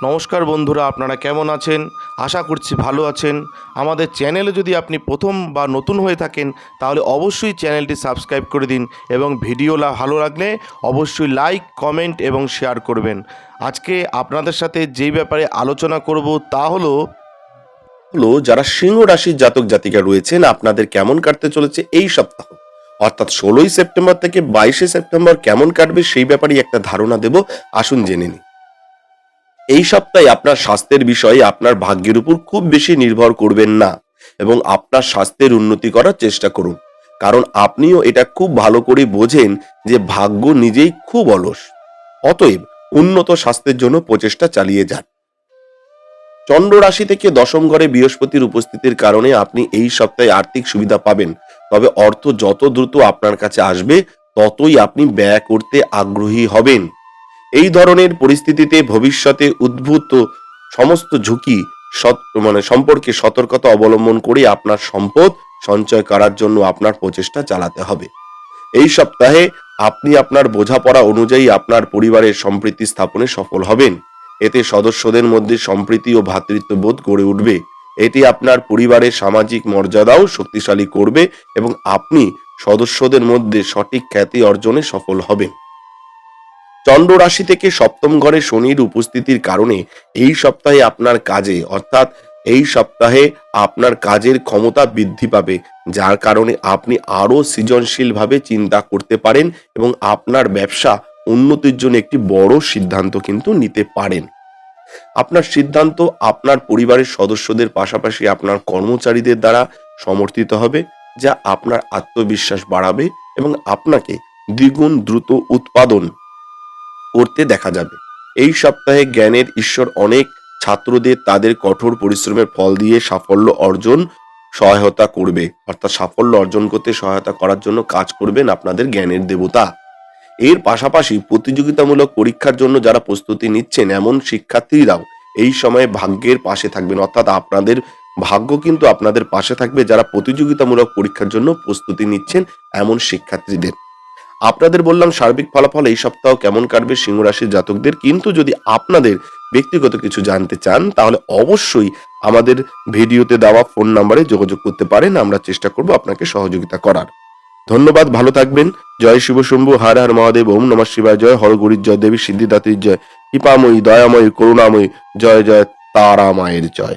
নমস্কার বন্ধুরা, আপনারা কেমন আছেন? আশা করছি ভালো আছেন। আমাদের চ্যানেলে যদি আপনি প্রথম বা নতুন হয়ে থাকেন, তাহলে অবশ্যই চ্যানেলটি সাবস্ক্রাইব করে দিন এবং ভিডিওলা ভালো লাগলে অবশ্যই লাইক, কমেন্ট এবং শেয়ার করবেন। আজকে আপনাদের সাথে যেই ব্যাপারে আলোচনা করব তা হলো হলো যারা সিংহ রাশির জাতক জাতিকা রয়েছেন, আপনাদের কেমন কাটতে চলেছে এই সপ্তাহ? অর্থাৎ ষোলোই সেপ্টেম্বর থেকে বাইশে সেপ্টেম্বর কেমন কাটবে সেই ব্যাপারে একটা ধারণা দেব। আসুন জেনে নিই। এই সপ্তাহে আপনার স্বাস্থ্যের বিষয়ে আপনার ভাগ্যের উপর খুব বেশি নির্ভর করবেন না এবং আপনার স্বাস্থ্যের উন্নতি করার চেষ্টা করুন। কারণ আপনিও এটা খুব ভালো করে বোঝেন যে ভাগ্য নিজেই খুব অলস। অতএব উন্নত স্বাস্থ্যের জন্য প্রচেষ্টা চালিয়ে যান। চন্দ্র রাশি থেকে দশম ঘরে বৃহস্পতির উপস্থিতির কারণে আপনি এই সপ্তাহে আর্থিক সুবিধা পাবেন। তবে অর্থ যত দ্রুত আপনার কাছে আসবে, ততই আপনি ব্যয় করতে আগ্রহী হবেন। এই ধরনের পরিস্থিতিতে ভবিষ্যতে উদ্ভূত সমস্ত ঝুঁকি মানে সম্পর্কে সতর্কতা অবলম্বন করে আপনার সম্পদ সঞ্চয় করার জন্য আপনার প্রচেষ্টা চালাতে হবে। এই সপ্তাহে আপনি আপনার বোঝাপড়া অনুযায়ী আপনার পরিবারের সম্প্রীতি স্থাপনে সফল হবেন। এতে সদস্যদের মধ্যে সম্প্রীতি ও ভ্রাতৃত্ববোধ গড়ে উঠবে। এটি আপনার পরিবারের সামাজিক মর্যাদাও শক্তিশালী করবে এবং আপনি সদস্যদের মধ্যে সঠিক খ্যাতি অর্জনে সফল হবেন। চন্দ্র রাশি থেকে সপ্তম ঘরে শনির উপস্থিতির কারণে এই সপ্তাহে আপনার কাজে, অর্থাৎ এই সপ্তাহে আপনার কাজের ক্ষমতা বৃদ্ধি পাবে, যার কারণে আপনি আরও সৃজনশীলভাবে চিন্তা করতে পারেন এবং আপনার ব্যবসা উন্নতির জন্য একটি বড় সিদ্ধান্ত কিন্তু নিতে পারেন। আপনার সিদ্ধান্ত আপনার পরিবারের সদস্যদের পাশাপাশি আপনার কর্মচারীদের দ্বারা সমর্থিত হবে, যা আপনার আত্মবিশ্বাস বাড়াবে এবং আপনাকে দ্বিগুণ দ্রুত উৎপাদন করতে দেখা যাবে। এই সপ্তাহে জ্ঞানের ঈশ্বর অনেক ছাত্রদের তাদের কঠোর পরিশ্রমের ফল দিয়ে সাফল্য অর্জন সহায়তা করবে। অর্থাৎ সাফল্য অর্জন করতে সহায়তা করার জন্য কাজ করবেন আপনাদের জ্ঞানের দেবতা। এর পাশাপাশি প্রতিযোগিতামূলক পরীক্ষার জন্য যারা প্রস্তুতি নিচ্ছেন, এমন শিক্ষার্থীরাও এই সময়ে ভাগ্যের পাশে থাকবেন। অর্থাৎ আপনাদের ভাগ্য কিন্তু আপনাদের পাশে থাকবে যারা প্রতিযোগিতামূলক পরীক্ষার জন্য প্রস্তুতি নিচ্ছেন, এমন শিক্ষার্থীদের। আপনাদের বললাম সার্বিক ফলাফল এই সপ্তাহ কেমন কাটবে সিংহ রাশির জাতকদের, কিন্তু যদি আপনাদের ব্যক্তিগত কিছু জানতে চান, তাহলে অবশ্যই আমাদের ভিডিওতে দেওয়া ফোন নাম্বারে যোগাযোগ করতে পারেন, আমরা চেষ্টা করব আপনাকে সহযোগিতা করার। ধন্যবাদ, ভালো থাকবেন। জয় শিব শম্ভু, হর হর মহাদেব, ওম নমঃ শিবায়, জয় হরগুরির জয়, দেবী সিদ্ধিদাত্রীর জয়, কৃপাময়ী, দয়াময়ী, করুণাময়ী, জয় জয় তারা মায়ের জয়।